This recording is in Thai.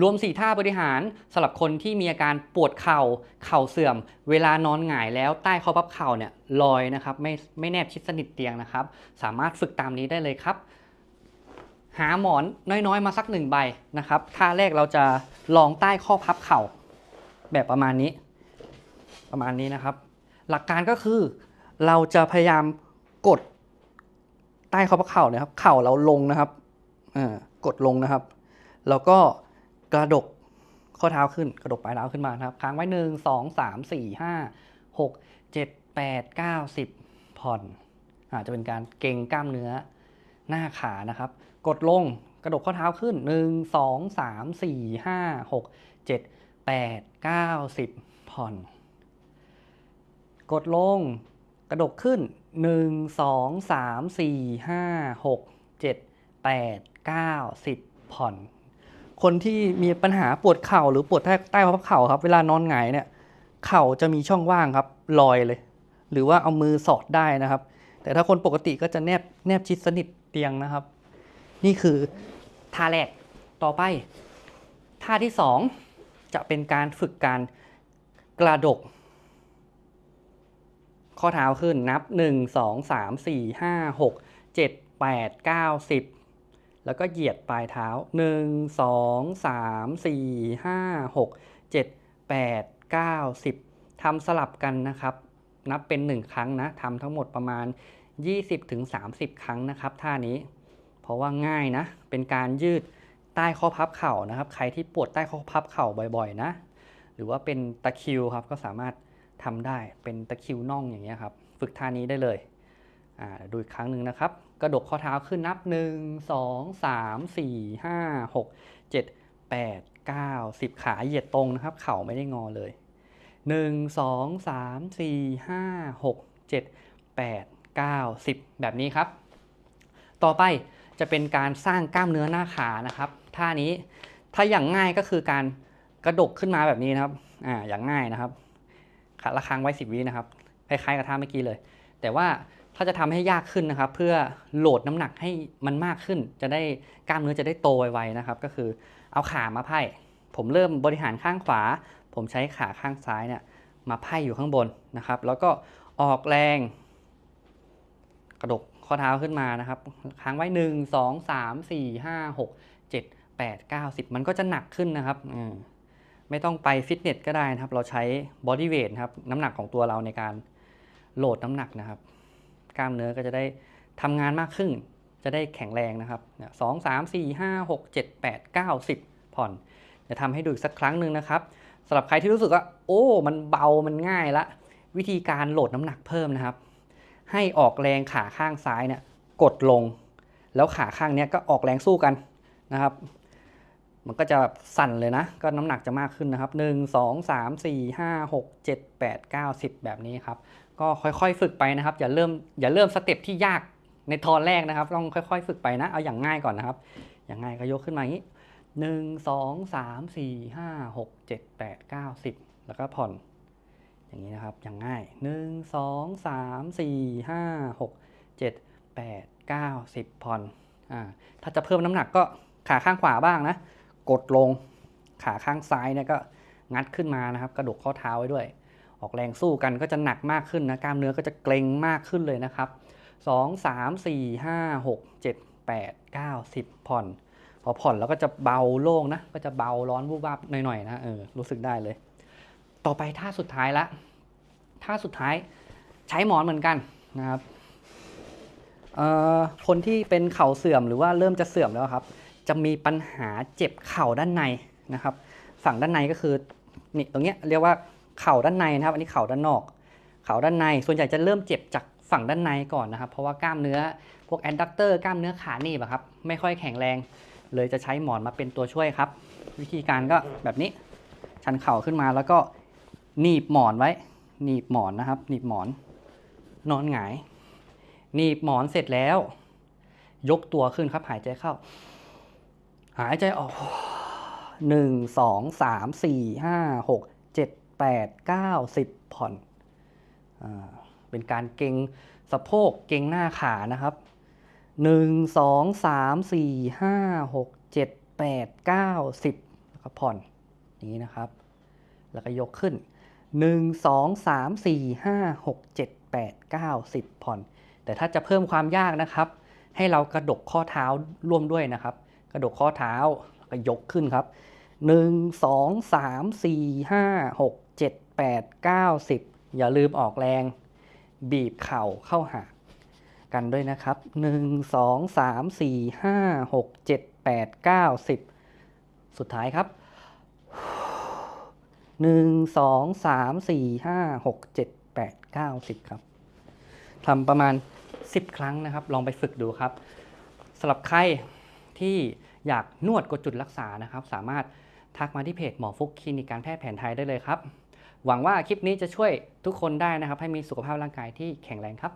รวม 4 ท่าบริหารสำหรับคนที่มีอาการปวดเข่า เข่าเสื่อม เวลานอนหงายแล้วใต้ข้อพับเข่าเนี่ยลอยนะครับไม่ไม่แนบชิดสนิทเตียงนะครับ สามารถฝึกตามนี้ได้เลยครับ หาหมอนน้อยๆ มาสักหนึ่งใบนะครับท่าแรกเราจะลองใต้ข้อพับเข่า แบบประมาณนี้ ประมาณนี้นะครับ หลักการก็คือเราจะพยายามกดใต้ข้อพับเข่านี่ยครับ เข่าเราลงนะครับอ่ากดลงนะครับ แล้วก็ กระดกข้อเท้าขึ้น กระดกปลายเท้าขึ้นมานะครับ ค้างไว้หนึ่งสองสามสี่ห้าหกเจ็ดแปดเก้าสิบผ่อนอาจจะเป็นการเกรงกล้ามเนื้อหน้าขานะครับ กดลงกระดกข้อเท้าขึ้นหนึ่งสองสามสี่ห้าหกเจ็ดแปดเก้าสิบผ่อน กดลงกระดกขึ้น 1 2 3 4 5 6 7 8 9 10 ผ่อน คนที่มีปัญหาปวดเข่าหรือปวดใต้ใต้พับเข่าครับ เวลานอนหงายเนี่ยเข่าจะมีช่องว่างครับลอยเลย หรือว่าเอามือสอดได้นะครับ แต่ถ้าคนปกติก็จะแนบแนบชิดสนิทเตียงนะครับ นี่คือท่าแรกต่อไปท่าที่สองจะเป็นการฝึกการกระดก ข้อเท้าขึ้นนับ 1 2 3 4 5 6 7 8 9 10 แล้วก็เหยียดปลายเท้า 1 2 3 4 5 6 7 8 9 10ทำสลับกันนะครับ นับเป็น 1 ครั้งนะทำทั้งหมดประมาณ 20-30 ครั้งนะครับท่านี้ เพราะว่าง่ายนะ เป็นการยืดใต้ข้อพับเข่านะครับ ใครที่ปวดใต้ข้อพับเข่าบ่อยๆ นะ หรือว่าเป็นตะคิวครับก็สามารถทำได้เป็นตะคิวน่องอย่างเงี้ยครับ ฝึกท่านี้ได้เลย อ่าดูอีกครั้งหนึ่งนะครับ กระดกข้อเท้าขึ้นนับ 1 2 3 4 5 6 7 8 9 10 ขาเหยียดตรงนะครับ เข่าไม่ได้งอเลย 1 2 3 4 5 6 7 8 9 10 แบบนี้ครับ ต่อไปจะเป็นการสร้างกล้ามเนื้อหน้าขานะครับท่านี้ถ้าอย่างง่ายก็คือการกระดกขึ้นมาแบบนี้นะครับอ่าอย่างง่ายนะครับขาละครั้งไว้ 10 วินะครับคล้ายๆกับท่าเมื่อกี้เลย แต่ว่า ถ้าจะทำให้ยากขึ้นนะครับ เพื่อโหลดน้ำหนักให้มันมากขึ้น จะได้กล้ามเนื้อจะได้โตไวๆนะครับ ก็คือเอาขามาไพ่ ผมเริ่มบริหารข้างขวา ผมใช้ขาข้างซ้ายเนี่ยมาไพ่อยู่ข้างบนนะครับ แล้วก็ออกแรง กระดกข้อเท้าขึ้นมานะครับ ค้างไว้ 1 2 3 4 5 6 7 8 9 10 มันก็จะหนักขึ้นนะครับมไม่ต้องไปฟิตเนสก็ได้นะครับ เราใช้บอดี้เวทครับ น้ำหนักของตัวเราในการโหลดน้ำหนักนะครับ กล้ามเนื้อก็จะได้ทำงานมากขึ้น จะได้แข็งแรงนะครับสองสามสี่ห้าหกเจ็ดแปดเก้าสิบผ่อนจะทำให้ดูอีกสักครั้งหนึ่งนะครับสำหรับใครที่รู้สึกว่า โอ้ มันเบามันง่ายละ วิธีการโหลดน้ำหนักเพิ่มนะครับ ให้ออกแรงขาข้างซ้ายเนี่ยกดลง แล้วขาข้างเนี้ยก็ออกแรงสู้กันนะครับ มันก็จะแบบสั่นเลยนะ ก็น้ำหนักจะมากขึ้นนะครับ 1 2 3 4 5 6 7 8 9 10 แบบนี้ครับ ก็ค่อยๆ ฝึกไปนะครับ อย่าเริ่มอย่าเริ่มสเต็ปที่ยากในตอนแรกนะครับต้องค่อยๆ ฝึกไปนะ เอาอย่างง่ายก่อนนะครับ อย่างง่ายก็ยกขึ้นมาอย่างนี้1 2 3 4 5 6 7 8 9 10แปดเก้าสิบแล้วก็ผ่อน อย่างนี้นะครับ อย่างง่าย1 2 3 4 5 6 7 8 9 10ผ่อนอ่าถ้าจะเพิ่มน้ำหนักก็ขาข้างขวาบ้างนะ กดลงขาข้างซ้ายเนี่ยก็งัดขึ้นมานะครับ กระดกข้อเท้าไว้ด้วย ออกแรงสู้กันก็จะหนักมากขึ้นนะกล้ามเนื้อก็จะเกร็งมากขึ้นเลยนะครับ 2 3 4 5 6 7 8 9 10 ผ่อน พอผ่อนแล้วก็จะเบาโล่งนะ ก็จะเบาร้อนวูบวาบหน่อยๆนะเออรู้สึกได้เลย ต่อไปท่าสุดท้ายละท่าสุดท้ายใช้หมอนเหมือนกันนะครับเอ่อคนที่เป็นเข่าเสื่อมหรือว่าเริ่มจะเสื่อมแล้วครับ จะมีปัญหาเจ็บเข่าด้านในนะครับ ฝั่งด้านในก็คือนี่ตรงเนี้ยเรียกว่า เข่าด้านในนะครับ อันนี้เข่าด้านนอก เข่าด้านใน ส่วนใหญ่จะเริ่มเจ็บจากฝั่งด้านในก่อนนะครับ เพราะว่ากล้ามเนื้อพวกแอนดักเตอร์กล้ามเนื้อขาหนีบครับไม่ค่อยแข็งแรง เลยจะใช้หมอนมาเป็นตัวช่วยครับ วิธีการก็แบบนี้ ชันเข่าขึ้นมาแล้วก็หนีบหมอนไว้ หนีบหมอนนะครับ หนีบหมอน นอนหงาย หนีบหมอนเสร็จแล้ว ยกตัวขึ้นครับ หายใจเข้า หายใจออกหนึ่งสองสามสี่ห้าหกเจ็ด แปดเก้าสิบผ่อนอเป็นการเกรงสะโพกเกรงหน้าขานะครับหนึ่งสองสามสี่ห้าหกเจ็ดแปดเก้าสิบแล้วก็ผ่อนนี้นะครับ แล้วก็ยกขึ้น 1 2 3 4 5 6 7 8 9 10 ผ่อน แต่ถ้าจะเพิ่มความยากนะครับ ให้เรากระดกข้อเท้าร่วมด้วยนะครับ กระดกข้อเท้าแล้วก็ยกขึ้นครับ 1 2 3 4 5 6 7 8 9 10 อย่าลืมออกแรง บีบเข่าเข้าหากันด้วยนะครับ 1 2 3 4 5 6 7 8 9 10 สุดท้ายครับ 1 2 3 4 5 6 7 8 9 10 ครับทำประมาณ 10 ครั้งนะครับ ลองไปฝึกดูครับสำหรับใครที่อยากนวดกดจุดรักษานะครับ สามารถทักมาที่เพจหมอฟุกคลินิกการแพทย์แผนไทยได้เลยครับ หวังว่าคลิปนี้จะช่วยทุกคนได้นะครับ ให้มีสุขภาพร่างกายที่แข็งแรงครับ